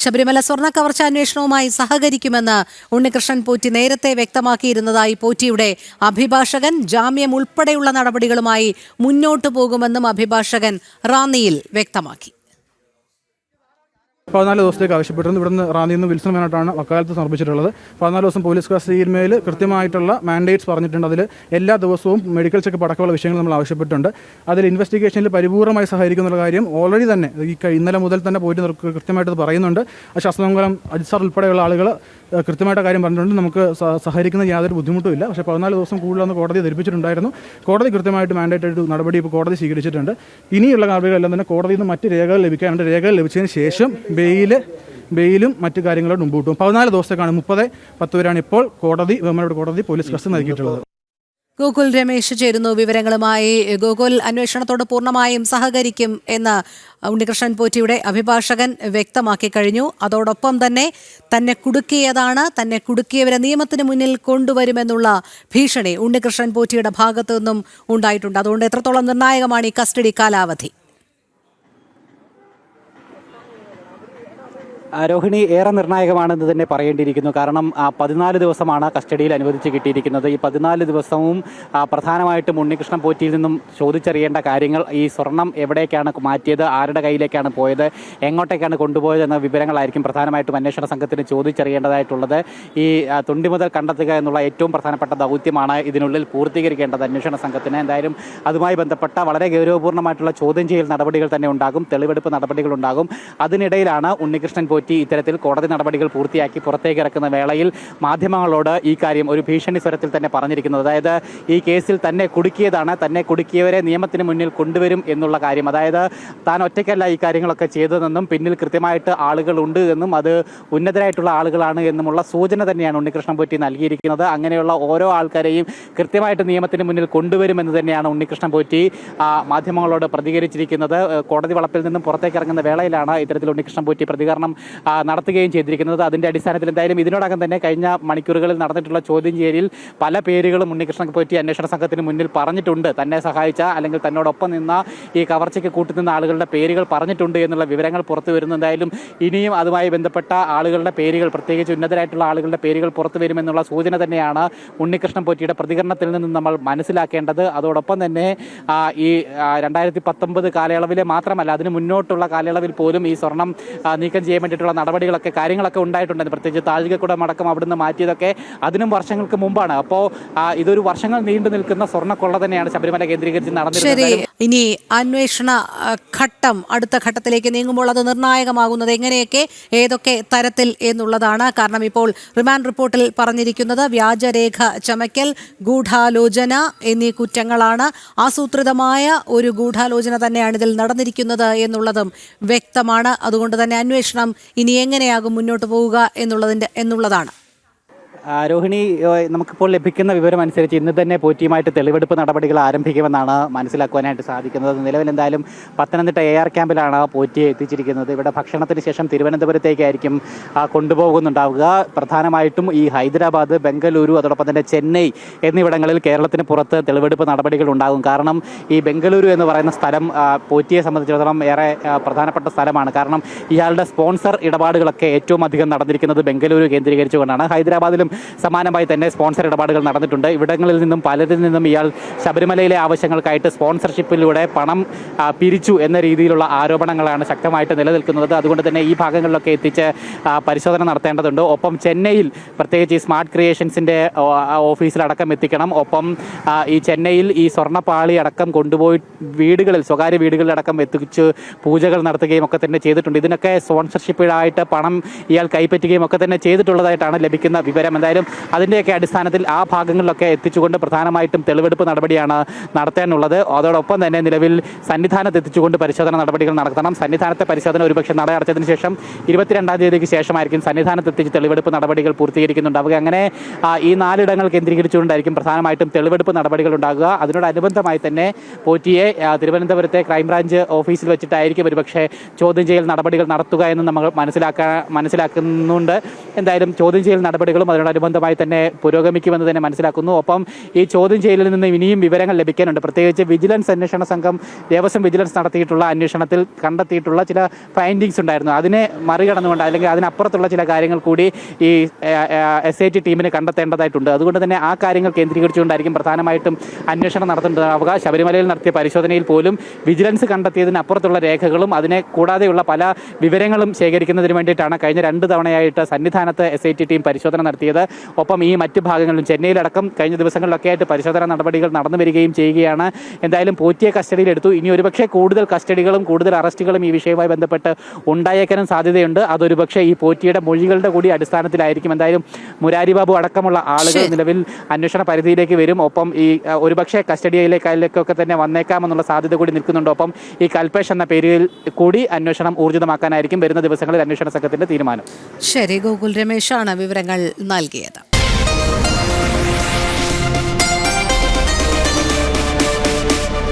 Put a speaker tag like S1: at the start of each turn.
S1: ശബരിമല സ്വർണ കവർച്ച അന്വേഷണവുമായി സഹകരിക്കുമെന്ന് ഉണ്ണികൃഷ്ണൻ പോറ്റി നേരത്തെ വ്യക്തമാക്കിയിരുന്നതായി പോറ്റിയുടെ അഭിഭാഷകൻ ജാമ്യം ഉൾപ്പെടെയുള്ള നടപടികളുമായി മുന്നോട്ടു പോകുമെന്നും അഭിഭാഷകൻ റാന്നിയിൽ വ്യക്തമാക്കി.
S2: പതിനാല് ദിവസത്തേക്ക് ആവശ്യപ്പെട്ടിരുന്നു. ഇവിടുന്ന് റാന്നിയിൽ നിന്ന് വിൽസൺ മേനോട്ടാണ് വക്കാലത്ത് സമർപ്പിച്ചിട്ടുള്ളത്. പതിനാല് ദിവസം പോലീസ് കസ്റ്റഡിയിന്മേൽ കൃത്യമായിട്ടുള്ള മാൻഡേറ്റ്സ് പറഞ്ഞിട്ടുണ്ട്. അതിൽ എല്ലാ ദിവസവും മെഡിക്കൽ ചെക്കപ്പ് അടക്കമുള്ള വിഷയങ്ങൾ നമ്മൾ ആവശ്യപ്പെട്ടിട്ടുണ്ട്. അതിൽ ഇൻവെസ്റ്റിഗേഷനിൽ പരിപൂർണമായി സഹകരിക്കുന്ന കാര്യം ഓൾറെഡി തന്നെ. ഈ ഇന്നലെ മുതൽ തന്നെ പോയിട്ട് കൃത്യമായിട്ട് പറയുന്നുണ്ട്. ശാസ്ത്രമംഗലം അജിസാർ സാർ ഉൾപ്പെടെയുള്ള ആളുകൾ കൃത്യമായിട്ട് കാര്യം പറഞ്ഞിട്ടുണ്ട്. നമുക്ക് സഹകരിക്കുന്ന യാതൊരു ബുദ്ധിമുട്ടും ഇല്ല. പക്ഷേ പതിനാല് ദിവസം കൂടുതലെന്ന് കോടതി ധരിപ്പിച്ചിട്ടുണ്ടായിരുന്നു. കോടതി കൃത്യമായിട്ട് മാൻഡേറ്റ് ആയിട്ട് നടപടി ഇപ്പോൾ കോടതി സ്വീകരിച്ചിട്ടുണ്ട്. ഇനിയുള്ള കാര്യങ്ങളെല്ലാം തന്നെ കോടതിയിൽ നിന്ന് മറ്റ് രേഖകൾ ലഭിക്കാനുണ്ട് രേഖകൾ ലഭിച്ചതിന് ശേഷം ബെയിൽ ബെയിലും മറ്റു കാര്യങ്ങളും മുമ്പോട്ടും. പതിനാല് ദിവസത്തേക്കാണ് മുപ്പത് പത്ത് പേരാണ് ഇപ്പോൾ കോടതി ബഹുമാനോട് കോടതി പോലീസ് കസ്റ്റഡി നൽകിയിട്ടുള്ളത്.
S1: ഗോകുൽ രമേശ് ചേരുന്നു വിവരങ്ങളുമായി. ഗോകുൽ അന്വേഷണത്തോട് പൂർണമായും സഹകരിക്കും എന്ന് ഉണ്ണികൃഷ്ണൻ പോറ്റിയുടെ അഭിഭാഷകൻ വ്യക്തമാക്കി കഴിഞ്ഞു. അതോടൊപ്പം തന്നെ തന്നെ കുടുക്കിയതാണ് തന്നെ കുടുക്കിയവരെ നിയമത്തിന് മുന്നിൽ കൊണ്ടുവരുമെന്നുള്ള ഭീഷണി ഉണ്ണികൃഷ്ണൻ പോറ്റിയുടെ ഭാഗത്തു നിന്നും ഉണ്ടായിട്ടുണ്ട്. അതുകൊണ്ട് എത്രത്തോളം നിർണായകമാണ് ഈ കസ്റ്റഡി കാലാവധി?
S3: രോഹിണി ഏറെ നിർണായകമാണെന്ന് തന്നെ പറയേണ്ടിയിരിക്കുന്നു. കാരണം പതിനാല് ദിവസമാണ് കസ്റ്റഡിയിൽ അനുവദിച്ച് കിട്ടിയിരിക്കുന്നത്. ഈ പതിനാല് ദിവസവും പ്രധാനമായിട്ടും ഉണ്ണികൃഷ്ണൻ പോറ്റിയിൽ നിന്നും ചോദിച്ചറിയേണ്ട കാര്യങ്ങൾ ഈ സ്വർണം എവിടേക്കാണ് മാറ്റിയത് ആരുടെ കയ്യിലേക്കാണ് പോയത് എങ്ങോട്ടേക്കാണ് കൊണ്ടുപോയത് എന്ന വിവരങ്ങളായിരിക്കും പ്രധാനമായിട്ടും അന്വേഷണ സംഘത്തിന് ചോദിച്ചറിയേണ്ടതായിട്ടുള്ളത്. ഈ തൊണ്ടി മുതൽ കണ്ടെത്തുക എന്നുള്ള ഏറ്റവും പ്രധാനപ്പെട്ട ദൗത്യമാണ് ഇതിനുള്ളിൽ പൂർത്തീകരിക്കേണ്ടത് അന്വേഷണ സംഘത്തിന്. എന്തായാലും അതുമായി ബന്ധപ്പെട്ട വളരെ ഗൗരവപൂർണമായിട്ടുള്ള ചോദ്യം ചെയ്യൽ നടപടികൾ തന്നെ ഉണ്ടാകും തെളിവെടുപ്പ് നടപടികൾ ഉണ്ടാകും. അതിനിടയിലാണ് ഉണ്ണികൃഷ്ണൻ പോറ്റി ഇത്തരത്തിൽ കോടതി നടപടികൾ പൂർത്തിയാക്കി പുറത്തേക്ക് ഇറക്കുന്ന വേളയിൽ മാധ്യമങ്ങളോട് ഈ കാര്യം ഒരു ഭീഷണി സ്വരത്തിൽ തന്നെ പറഞ്ഞിരിക്കുന്നത്. അതായത് ഈ കേസിൽ തന്നെ കുടുക്കിയതാണ് തന്നെ കുടുക്കിയവരെ നിയമത്തിന് മുന്നിൽ കൊണ്ടുവരും എന്നുള്ള കാര്യം. അതായത് താൻ ഒറ്റയ്ക്കല്ല ഈ കാര്യങ്ങളൊക്കെ ചെയ്തതെന്നും പിന്നിൽ കൃത്യമായിട്ട് ആളുകളുണ്ട് എന്നും അത് ഉന്നതരായിട്ടുള്ള ആളുകളാണ് എന്നുമുള്ള സൂചന തന്നെയാണ് ഉണ്ണികൃഷ്ണൻ പോറ്റി നൽകിയിരിക്കുന്നത്. അങ്ങനെയുള്ള ഓരോ ആൾക്കാരെയും കൃത്യമായിട്ട് നിയമത്തിന് മുന്നിൽ കൊണ്ടുവരുമെന്ന് തന്നെയാണ് ഉണ്ണികൃഷ്ണൻ പോറ്റി മാധ്യമങ്ങളോട് പ്രതികരിച്ചിരിക്കുന്നത്. കോടതി വളപ്പിൽ നിന്നും പുറത്തേക്ക് ഇറങ്ങുന്ന വേളയിലാണ് ഇത്തരത്തിൽ ഉണ്ണികൃഷ്ണൻ പോറ്റി പ്രതികരണം നടത്തുകയും ചെയ്തിരിക്കുന്നത്. അതിന്റെ അടിസ്ഥാനത്തിൽ എന്തായാലും ഇതിനോടകം തന്നെ കഴിഞ്ഞ മണിക്കൂറുകളിൽ നടന്നിട്ടുള്ള ചോദ്യം ചെയ്യലിൽ പല പേരുകളും ഉണ്ണികൃഷ്ണൻ പോറ്റി അന്വേഷണ സംഘത്തിന് മുന്നിൽ പറഞ്ഞിട്ടുണ്ട്. തന്നെ സഹായിച്ച അല്ലെങ്കിൽ തന്നോടൊപ്പം നിന്ന ഈ കവർച്ചയ്ക്ക് കൂട്ടുനിന്ന ആളുകളുടെ പേരുകൾ പറഞ്ഞിട്ടുണ്ട് എന്നുള്ള വിവരങ്ങൾ പുറത്തു വരുന്നു. എന്തായാലും ഇനിയും അതുമായി ബന്ധപ്പെട്ട ആളുകളുടെ പേരുകൾ പ്രത്യേകിച്ച് ഉന്നതരായിട്ടുള്ള ആളുകളുടെ പേരുകൾ പുറത്തു വരുമെന്നുള്ള സൂചന തന്നെയാണ് ഉണ്ണികൃഷ്ണൻ പോറ്റിയുടെ പ്രതികരണത്തിൽ നിന്നും നമ്മൾ മനസ്സിലാക്കേണ്ടത്. അതോടൊപ്പം തന്നെ ഈ രണ്ടായിരത്തി പത്തൊമ്പത് കാലയളവിലെ മാത്രമല്ല അതിന് മുന്നോട്ടുള്ള കാലയളവിൽ പോലും ഈ സ്വർണം നീക്കം ചെയ്യാൻ വേണ്ടിയിട്ടുള്ള നടപടികളൊക്കെ കാര്യങ്ങളൊക്കെ ഉണ്ടായിട്ടുണ്ട് പ്രത്യേകിച്ച് താഴികക്കുടം അടക്കം അവിടുന്ന് മാറ്റിയതൊക്കെ അതിനും വർഷങ്ങൾക്ക് മുമ്പാണ്. അപ്പോൾ ഇതൊരു വർഷങ്ങൾ നീണ്ടു നിൽക്കുന്ന സ്വർണക്കൊള്ള തന്നെയാണ് ശബരിമല കേന്ദ്രീകരിച്ച് നടന്നിരുന്നത്.
S1: ഇനി അന്വേഷണ ഘട്ടം അടുത്ത ഘട്ടത്തിലേക്ക് നീങ്ങുമ്പോൾ അത് നിർണായകമാകുന്നത് എങ്ങനെയൊക്കെ ഏതൊക്കെ തരത്തിൽ എന്നുള്ളതാണ്. കാരണം ഇപ്പോൾ റിമാൻഡ് റിപ്പോർട്ടിൽ പറഞ്ഞിരിക്കുന്നത് വ്യാജരേഖ ചമയ്ക്കൽ ഗൂഢാലോചന എന്നീ കുറ്റങ്ങളാണ്. ആസൂത്രിതമായ ഒരു ഗൂഢാലോചന തന്നെയാണ് ഇതിൽ നടന്നിരിക്കുന്നത് എന്നുള്ളതും വ്യക്തമാണ്. അതുകൊണ്ട് തന്നെ അന്വേഷണം ഇനി എങ്ങനെയാകും മുന്നോട്ട് പോവുക എന്നുള്ളതിന്റെ എന്നുള്ളതാണ്.
S3: രോഹിണി നമുക്കിപ്പോൾ ലഭിക്കുന്ന വിവരം അനുസരിച്ച് ഇന്ന് തന്നെ പോറ്റിയുമായിട്ട് തെളിവെടുപ്പ് നടപടികൾ ആരംഭിക്കുമെന്നാണ് മനസ്സിലാക്കുവാനായിട്ട് സാധിക്കുന്നത്. നിലവിൽ എന്തായാലും പത്തനംതിട്ട എ ആർ ക്യാമ്പിലാണ് പോറ്റിയെ എത്തിച്ചിരിക്കുന്നത്. ഇവിടെ ഭക്ഷണത്തിന് ശേഷം തിരുവനന്തപുരത്തേക്കായിരിക്കും കൊണ്ടുപോകുന്നുണ്ടാവുക. പ്രധാനമായിട്ടും ഈ ഹൈദരാബാദ് ബംഗളൂരു അതോടൊപ്പം തന്നെ ചെന്നൈ എന്നിവിടങ്ങളിൽ കേരളത്തിന് പുറത്ത് തെളിവെടുപ്പ് നടപടികൾ ഉണ്ടാകും. കാരണം ഈ ബംഗളൂരു എന്ന് പറയുന്ന സ്ഥലം പോറ്റിയെ സംബന്ധിച്ചിടത്തോളം ഏറെ പ്രധാനപ്പെട്ട സ്ഥലമാണ്. കാരണം ഇയാളുടെ സ്പോൺസർ ഇടപാടുകളൊക്കെ ഏറ്റവും അധികം നടന്നിരിക്കുന്നത് ബംഗളൂരു കേന്ദ്രീകരിച്ചുകൊണ്ടാണ്. ഹൈദരാബാദിലും സമാനമായി തന്നെ സ്പോൺസർ ഇടപാടുകൾ നടന്നിട്ടുണ്ട്. ഇവിടങ്ങളിൽ നിന്നും പലരിൽ നിന്നും ഇയാൾ ശബരിമലയിലെ ആവശ്യങ്ങൾക്കായിട്ട് സ്പോൺസർഷിപ്പിലൂടെ പണം പിരിച്ചു എന്ന രീതിയിലുള്ള ആരോപണങ്ങളാണ് ശക്തമായിട്ട് നിലനിൽക്കുന്നത്. അതുകൊണ്ട് തന്നെ ഈ ഭാഗങ്ങളിലൊക്കെ എത്തിച്ച് പരിശോധന നടത്തേണ്ടതുണ്ട്. ഒപ്പം ചെന്നൈയിൽ പ്രത്യേകിച്ച് ഈ സ്മാർട്ട് ക്രിയേഷൻസിന്റെ ഓഫീസിലടക്കം എത്തിക്കണം. ഒപ്പം ഈ ചെന്നൈയിൽ ഈ സ്വർണപ്പാളി അടക്കം കൊണ്ടുപോയി വീടുകളിൽ സ്വകാര്യ വീടുകളിലടക്കം എത്തിച്ച് പൂജകൾ നടത്തുകയും ഒക്കെ തന്നെ ചെയ്തിട്ടുണ്ട്. ഇതിനൊക്കെ സ്പോൺസർഷിപ്പിലായിട്ട് പണം ഇയാൾ കൈപ്പറ്റുകയും ഒക്കെ തന്നെ ചെയ്തിട്ടുള്ളതായിട്ടാണ് ലഭിക്കുന്ന വിവരം എന്തായാലും അതിന്റെയൊക്കെ അടിസ്ഥാനത്തിൽ ആ ഭാഗങ്ങളിലൊക്കെ എത്തിച്ചുകൊണ്ട് പ്രധാനമായിട്ടും തെളിവെടുപ്പ് നടപടിയാണ് നടത്താനുള്ളത്. അതോടൊപ്പം തന്നെ നിലവിൽ സന്നിധാനത്ത് എത്തിച്ചുകൊണ്ട് പരിശോധന നടപടികൾ നടത്തണം. സന്നിധാനത്തെ പരിശോധന ഒരുപക്ഷെ നട അടച്ചതിന് ശേഷം ഇരുപത്തിരണ്ടാം തീയതിക്ക് ശേഷമായിരിക്കും സന്നിധാനത്ത് എത്തിച്ച് തെളിവെടുപ്പ് നടപടികൾ പൂർത്തീകരിക്കുന്നുണ്ടാവുക അങ്ങനെ ഈ നാലിടങ്ങൾ കേന്ദ്രീകരിച്ചുകൊണ്ടായിരിക്കും പ്രധാനമായിട്ടും തെളിവെടുപ്പ് നടപടികൾ ഉണ്ടാകുക. അതിനോടനുബന്ധമായി തന്നെ പോറ്റിയെ തിരുവനന്തപുരത്തെ ക്രൈംബ്രാഞ്ച് ഓഫീസിൽ വെച്ചിട്ടായിരിക്കും ഒരുപക്ഷെ ചോദ്യം ചെയ്യൽ നടപടികൾ നടത്തുക എന്ന് നമ്മൾ മനസ്സിലാക്കാൻ മനസ്സിലാക്കുന്നുണ്ട്. എന്തായാലും ചോദ്യം ചെയ്യൽ നടപടികളും അതിനോട് നടപടികളോടനുബന്ധമായി തന്നെ പുരോഗമിക്കുമെന്ന് തന്നെ മനസ്സിലാക്കുന്നു. ഒപ്പം ഈ ചോദ്യം ചെയ്യലിൽ നിന്ന് ഇനിയും വിവരങ്ങൾ ലഭിക്കാനുണ്ട്. പ്രത്യേകിച്ച് വിജിലൻസ് അന്വേഷണ സംഘം ദേവസ്വം വിജിലൻസ് നടത്തിയിട്ടുള്ള അന്വേഷണത്തിൽ കണ്ടെത്തിയിട്ടുള്ള ചില ഫൈൻഡിങ്സ് ഉണ്ടായിരുന്നു. അതിനെ മറികടന്നുകൊണ്ട് അല്ലെങ്കിൽ അതിനപ്പുറത്തുള്ള ചില കാര്യങ്ങൾ കൂടി ഈ എസ് ഐ ടി ടീമിന് കണ്ടെത്തേണ്ടതായിട്ടുണ്ട്. അതുകൊണ്ട് തന്നെ ആ കാര്യങ്ങൾ കേന്ദ്രീകരിച്ചുകൊണ്ടായിരിക്കും പ്രധാനമായിട്ടും അന്വേഷണം നടത്തേണ്ടതാവുക ശബരിമലയിൽ നടത്തിയ പരിശോധനയിൽ പോലും വിജിലൻസ് കണ്ടെത്തിയതിന് അപ്പുറത്തുള്ള രേഖകളും അതിനെ കൂടാതെയുള്ള പല വിവരങ്ങളും ശേഖരിക്കുന്നതിന് വേണ്ടിയിട്ടാണ് കഴിഞ്ഞ രണ്ട് തവണയായിട്ട് സന്നിധാനത്ത് എസ് ഐ ടി ടീം പരിശോധന നടത്തിയത്. ഒപ്പം ഈ മറ്റ് ഭാഗങ്ങളിലും ചെന്നൈയിലടക്കം കഴിഞ്ഞ ദിവസങ്ങളിലൊക്കെ ആയിട്ട് പരിശോധന നടപടികൾ നടന്നു വരികയും ചെയ്യുകയാണ്. എന്തായാലും പോറ്റിയെ കസ്റ്റഡിയിലെടുത്തു ഇനി ഒരുപക്ഷെ കൂടുതൽ കസ്റ്റഡികളും കൂടുതൽ അറസ്റ്റുകളും ഈ വിഷയവുമായി ബന്ധപ്പെട്ട് ഉണ്ടായേക്കാനും സാധ്യതയുണ്ട്. അതൊരുപക്ഷെ ഈ പോറ്റിയുടെ മൊഴികളുടെ കൂടി അടിസ്ഥാനത്തിലായിരിക്കും. എന്തായാലും മുരാരി ബാബു അടക്കമുള്ള ആളുകൾ നിലവിൽ അന്വേഷണ പരിധിയിലേക്ക് വരും. ഒപ്പം ഈ ഒരുപക്ഷെ കസ്റ്റഡിയിലേക്കൊക്കെ തന്നെ വന്നേക്കാമെന്നുള്ള സാധ്യത കൂടി നിൽക്കുന്നുണ്ട്. ഒപ്പം ഈ കൽപേഷ് എന്ന പേരിൽ കൂടി അന്വേഷണം ഊർജിതമാക്കാനായിരിക്കും വരുന്ന ദിവസങ്ങളിൽ അന്വേഷണ സംഘത്തിന്റെ തീരുമാനം.
S1: ശരി ഗോകുൽ രമേശാണ് വിവരങ്ങൾ vaikeeta.